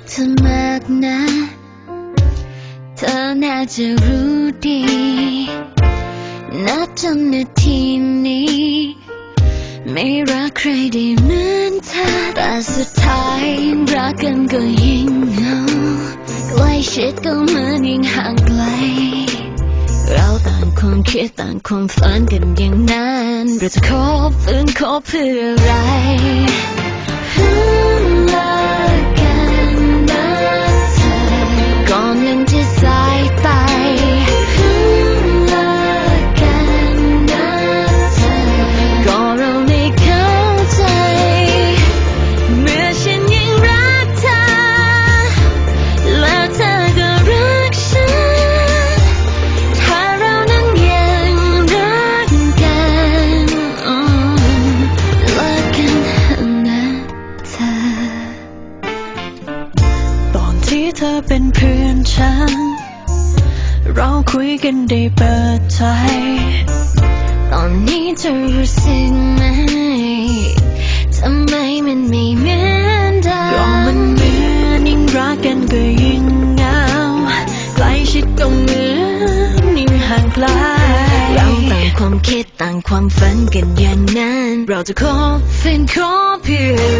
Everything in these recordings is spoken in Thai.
กเธอมากนะ เธอน่าจะรู้ดีนับจนนาทีนี้ ไม่รักใครได้เหมือนเธอแต่สุดท้ายรักกันก็ยิ่งเหงาใกล้ชิดก็เหมือนยิ่งห่างไกล เราต่างความคิดต่างความฝันกันอย่างนั้นเราจะคบฟื้นคบเพื่ออะไร เธอเป็นเพื่อนฉัน เราคุยกันได้เปิดใจ ตอนนี้เธอรู้สึกไหมทำไมมันไม่เหมือนเดิมก็มันเหมือนยิ่งรักกันก็ยิ่งเหงาใกล้ชิดก็เหมือนยิ่งห่างไกลเราต่างความคิดต่างความฝันกันอย่างนั้น เราจะคบฝันคบเพื่อ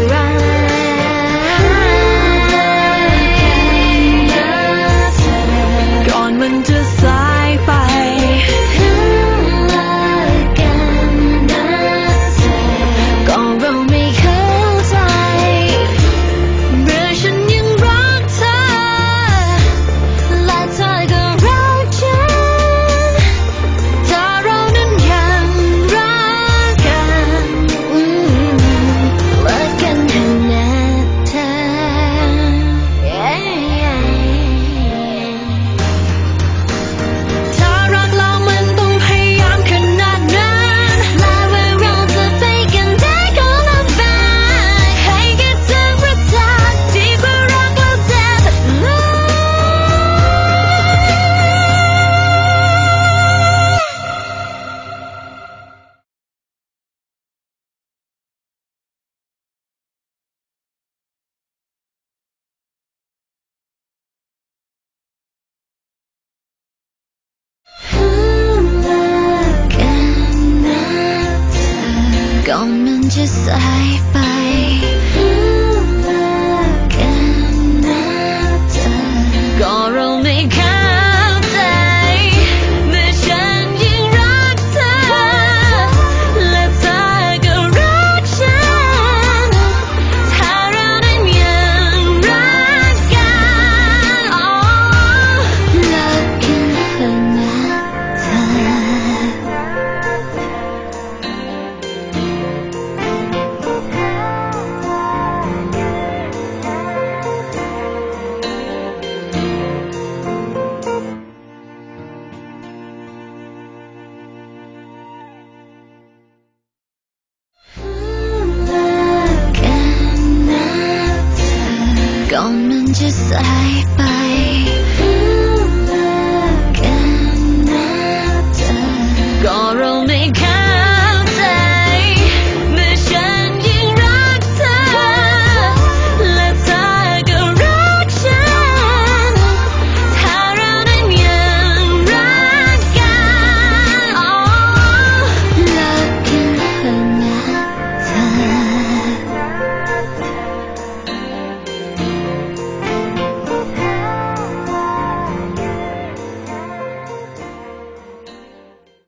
ก่อน กกั